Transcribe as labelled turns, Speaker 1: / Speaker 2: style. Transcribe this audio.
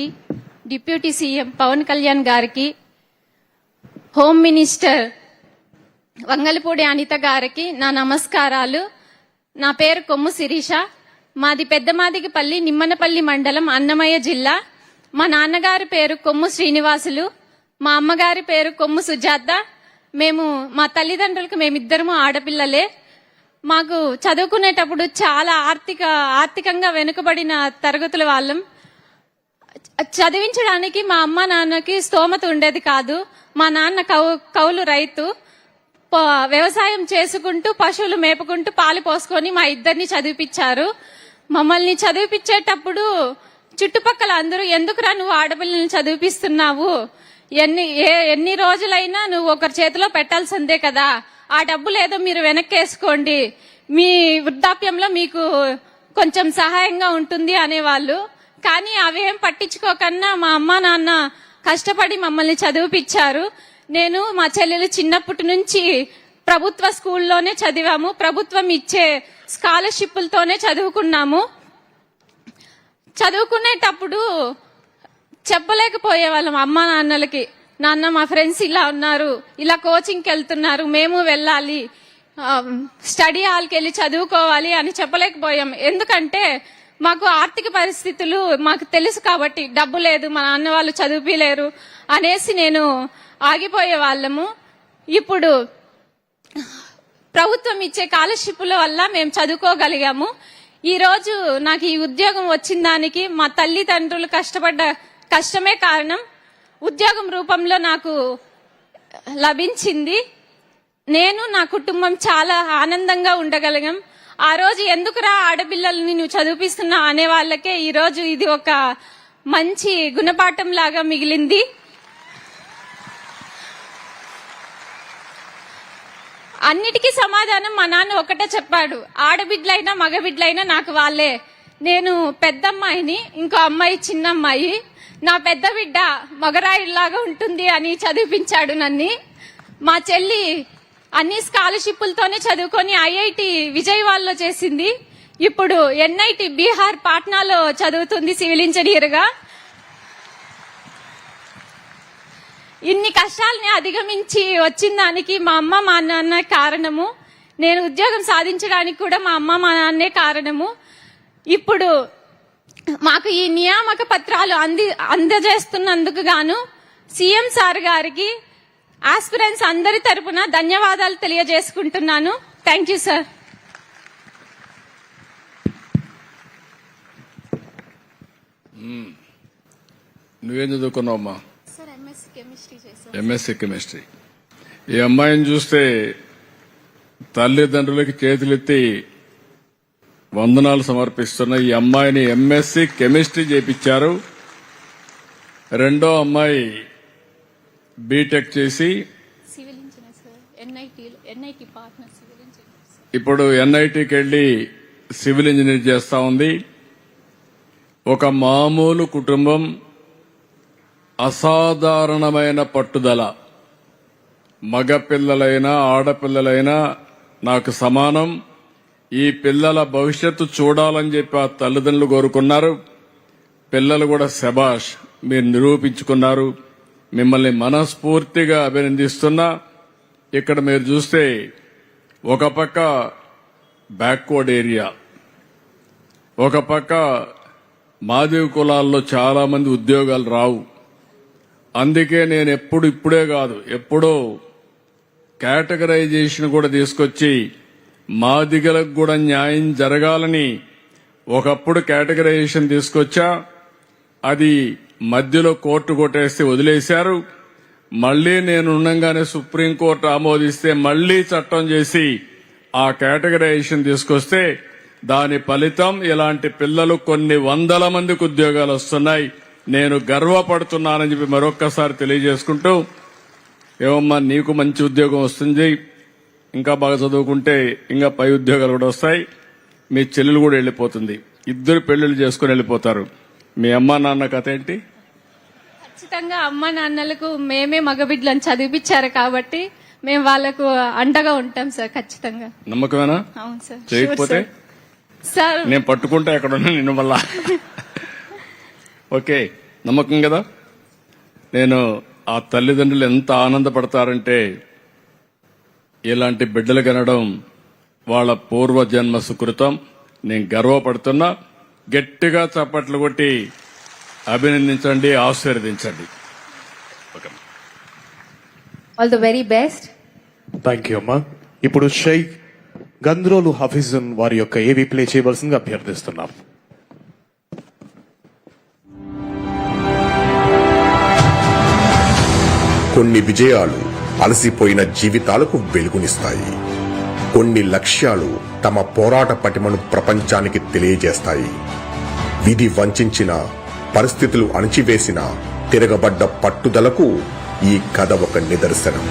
Speaker 1: గారికి deputy CM Pawan Kalyan గారికి home minister Vangalapudi Anitha గారికి నా నమస్కారాలు. నా పేరు కొమ్ము శిరీష. మాది పెద్దమాదిగిపల్లి నిమ్మనపల్లి మండలం అన్నమయ్య జిల్లా. మా నాన్నగారి పేరు కొమ్ము శ్రీనివాసులు. మా అమ్మగారి పేరు కొమ్ము సుజాత. మేము మా తల్లిదండ్రులకు మేమిద్దరము ఆడపిల్లలే. మాకు చదువుకునేటప్పుడు చాలా ఆర్థిక ఆర్థికంగా వెనుకబడిన తరగతుల వాళ్ళం. చదివించడానికి మా అమ్మ నాన్నకి స్తోమత ఉండేది కాదు. మా నాన్న కౌ కౌలు రైతు. వ్యవసాయం చేసుకుంటూ పశువులు మేపుకుంటూ పాలు పోసుకొని మా ఇద్దరిని చదివిపించారు మమ్మల్ని చదివిపించేటప్పుడు చుట్టుపక్కల అందరూ ఎందుకురా నువ్వు ఆడపిల్లల్ని చదివిపిస్తున్నావు? ఎన్ని ఏ ఎన్ని రోజులైనా నువ్వు ఒకరి చేతిలో పెట్టాల్సిందే కదా. ఆ డబ్బులు ఏదో మీరు వెనక్కేసుకోండి. మీ వృద్ధాప్యంలో మీకు కొంచెం సహాయంగా ఉంటుంది అనేవాళ్ళు. కానీ అవేం పట్టించుకోకన్నా మా అమ్మ నాన్న కష్టపడి మమ్మల్ని చదివిపించారు నేను మా చెల్లెలు చిన్నప్పటి నుంచి ప్రభుత్వ స్కూల్లోనే చదివాము. ప్రభుత్వం ఇచ్చే స్కాలర్షిప్లతోనే చదువుకున్నాము. చదువుకునేటప్పుడు చెప్పలేకపోయే వాళ్ళం అమ్మ నాన్నలకి. నాన్న మా ఫ్రెండ్స్ ఇలా ఉన్నారు ఇలా కోచింగ్కి వెళ్తున్నారు మేము వెళ్ళాలి స్టడీ హాల్కి వెళ్ళి చదువుకోవాలి అని చెప్పలేకపోయాం. ఎందుకంటే మాకు ఆర్థిక పరిస్థితులు మాకు తెలుసు కాబట్టి డబ్బు లేదు మా నాన్న వాళ్ళు చదివిలేరు అనేసి నేను ఆగిపోయే వాళ్ళము. ఇప్పుడు ప్రభుత్వం ఇచ్చే స్కాలర్షిప్ల వల్ల మేము చదువుకోగలిగాము. ఈరోజు నాకు ఈ ఉద్యోగం వచ్చిన దానికి మా తల్లిదండ్రులు కష్టపడ్డ కష్టమే కారణం. ఉద్యోగం రూపంలో నాకు లభించింది. నేను నా కుటుంబం చాలా ఆనందంగా ఉండగలిగాం. ఆ రోజు ఎందుకురా ఆడపిల్లల్ని నువ్వు చదివిపిస్తున్నా అనే వాళ్ళకే ఈ రోజు ఇది ఒక మంచి గుణపాఠం లాగా మిగిలింది. అన్నిటికీ సమాధానం మా నాన్న ఒకటే చెప్పాడు. ఆడబిడ్డలైనా మగబిడ్డలైనా నాకు వాళ్ళే. నేను పెద్దమ్మాయిని ఇంకో అమ్మాయి చిన్నమ్మాయి. నా పెద్ద బిడ్డ మగరాయిలాగా ఉంటుంది అని చదివిపించాడు నన్ను. మా చెల్లి అన్ని స్కాలర్షిప్లతోనే చదువుకొని ఐఐటి విజయవాడలో చేసింది. ఇప్పుడు ఎన్ఐటి బీహార్ పాట్నాలో చదువుతుంది సివిల్ ఇంజనీర్గా. ఇన్ని కష్టాలని అధిగమించి వచ్చిన దానికి మా అమ్మ మా నాన్న కారణము. నేను ఉద్యోగం సాధించడానికి కూడా మా అమ్మ మా నాన్నే కారణము. ఇప్పుడు మాకు ఈ నియామక పత్రాలు అంది అందజేస్తున్నందుకు గాను సీఎం సార్ గారికి ఆస్పిరెంట్స్ అందరి తరపున ధన్యవాదాలు తెలియజేసుకుంటున్నాను. థ్యాంక్ యూ సార్
Speaker 2: నువ్వేం చదువుకున్నావమ్మా?
Speaker 1: సార్ ఎంఎస్సీ కెమిస్ట్రీ చేశాను.
Speaker 2: ఎంఎస్సీ కెమిస్ట్రీ ఈ అమ్మాయిని చూస్తే తల్లిదండ్రులకి చేతులెత్తి వందనాలు సమర్పిస్తున్న ఈ అమ్మాయిని ఎంఎస్సీ కెమిస్ట్రీ చేపించారు. రెండో అమ్మాయి బీటెక్ చేసి ఇప్పుడు ఎన్ఐటికి వెళ్ళి సివిల్ ఇంజనీర్ చేస్తా ఉంది. ఒక మామూలు కుటుంబం అసాధారణమైన పట్టుదల. మగపిల్లలైనా ఆడపిల్లలైనా నాకు సమానం. ఈ పిల్లల భవిష్యత్తు చూడాలని చెప్పి ఆ తల్లిదండ్రులు కోరుకున్నారు. పిల్లలు కూడా శబాష్ మీరు నిరూపించుకున్నారు. మిమ్మల్ని మనస్ఫూర్తిగా అభినందిస్తున్నా. ఇక్కడ మీరు చూస్తే ఒక పక్క బ్యాక్వర్డ్ ఏరియా ఒక పక్క మాదివి కులాల్లో చాలా మంది ఉద్యోగాలు రావు. అందుకే నేను ఎప్పుడు ఇప్పుడే కాదు ఎప్పుడో కేటగరైజేషన్ కూడా తీసుకొచ్చి మాదిగలకు కూడా న్యాయం జరగాలని ఒకప్పుడు కేటగరైజేషన్ తీసుకొచ్చా అది మధ్యలో కోర్టు కొట్టేస్తే వదిలేశారు. మళ్ళీ నేను ఉండగానే సుప్రీంకోర్టు ఆమోదిస్తే మళ్ళీ చట్టం చేసి ఆ కేటగరైజేషన్ తీసుకొస్తే దాని ఫలితం ఇలాంటి పిల్లలు కొన్ని వందల మందికి ఉద్యోగాలు వస్తున్నాయి. నేను గర్వపడుతున్నానని చెప్పి మరొక్కసారి తెలియజేసుకుంటూ ఏమమ్మా నీకు మంచి ఉద్యోగం వస్తుంది. ఇంకా బాగా చదువుకుంటే ఇంకా పై ఉద్యోగాలు కూడా వస్తాయి. మీ చెల్లెలు కూడా వెళ్ళిపోతుంది. ఇద్దరు పెళ్ళిళ్ళు చేసుకుని వెళ్ళిపోతారు. మీ అమ్మా నాన్న కథ ఏంటి?
Speaker 1: ఖచ్చితంగా అమ్మ నాన్నలకు మేమే మగబిడ్డలను చదివిపించారు కాబట్టి మేము వాళ్ళకు అండగా ఉంటాం సార్ ఖచ్చితంగా.
Speaker 2: నమ్మకమేనా?
Speaker 1: అవును సార్
Speaker 2: చేయకపోతే
Speaker 1: సార్.
Speaker 2: నేను పట్టుకుంటా ఎక్కడ నిన్ను మళ్ళా. ఓకే నమ్మకం కదా? నేను ఆ తల్లిదండ్రులు ఎంత ఆనందపడతారంటే ఇలాంటి బిడ్డలు కనడం వాళ్ళ పూర్వజన్మ సుకృతం. నేను గర్వపడుతున్నా గట్టిగా చప్పట్లు కొట్టి అభినందించండి ఆశీర్వదించండి.
Speaker 3: All the very best
Speaker 4: thank you అమ్మా. ఇప్పుడు షైక్ గంద్రోలు హఫీజున్ వారి యొక్క ఏవి ప్లే చేయవలసిందిగా అభ్యర్థిస్తున్నాం.
Speaker 5: కొన్ని విజయాలు అలసిపోయిన జీవితాలకు వెలుగునిస్తాయి. కొన్ని లక్ష్యాలు తమ పోరాట పటిమను ప్రపంచానికి తెలియజేస్తాయి. విధి వంచిన పరిస్థితులు అణిచివేసిన తిరగబడ్డ పట్టుదలకు ఈ కథ ఒక నిదర్శనం.